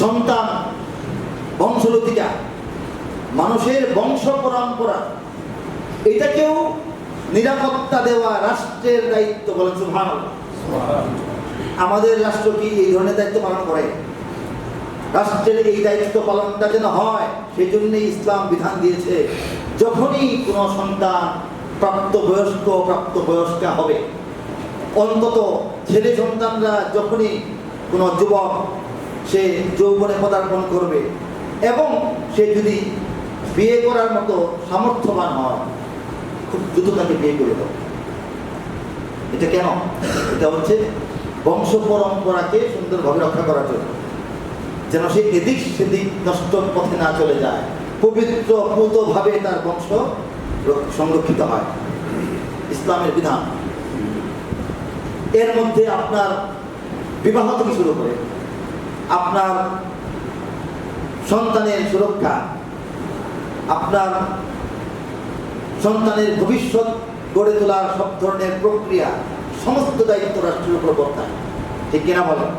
সন্তান বংশলতিকা মানুষের বংশ পরম্পরা এটাকেও নিরাপত্তা দেওয়া রাষ্ট্রের দায়িত্ব বলেন সুভান আমাদের রাষ্ট্র কি এই ধরনের দায়িত্ব পালন করে? রাষ্ট্রের এই দায়িত্ব পালনটা যেন হয় সেই জন্যই ইসলাম বিধান দিয়েছে যখনই কোনো সন্তান প্রাপ্তবয়স্ক প্রাপ্তবয়স্কা হবে অন্তত ছেলে সন্তানরা যখনই কোনো যুবক সে যৌবনে পদার্পণ করবে এবং সে যদি বিয়ে করার মতো সামর্থ্যবান হয়, খুব দ্রুত তাকে বিয়ে করে দাও। এটা কেন? এটা হচ্ছে বংশ পরম্পরাকে সুন্দরভাবে রক্ষা করার জন্য। যেন সে এদিক সেদিক নষ্ট পথে না চলে যায়, পবিত্র ভাবে তার বংশ সংরক্ষিত হয়। ইসলামের বিধান। এর মধ্যে আপনার বিবাহ থেকে শুরু করে আপনার সন্তানের সুরক্ষা, আপনার সন্তানের ভবিষ্যৎ গড়ে তোলার সব ধরনের প্রক্রিয়া, সমস্ত দায়িত্ব রাষ্ট্রের উপর বর্তায়। ঠিক কিনা বলেন?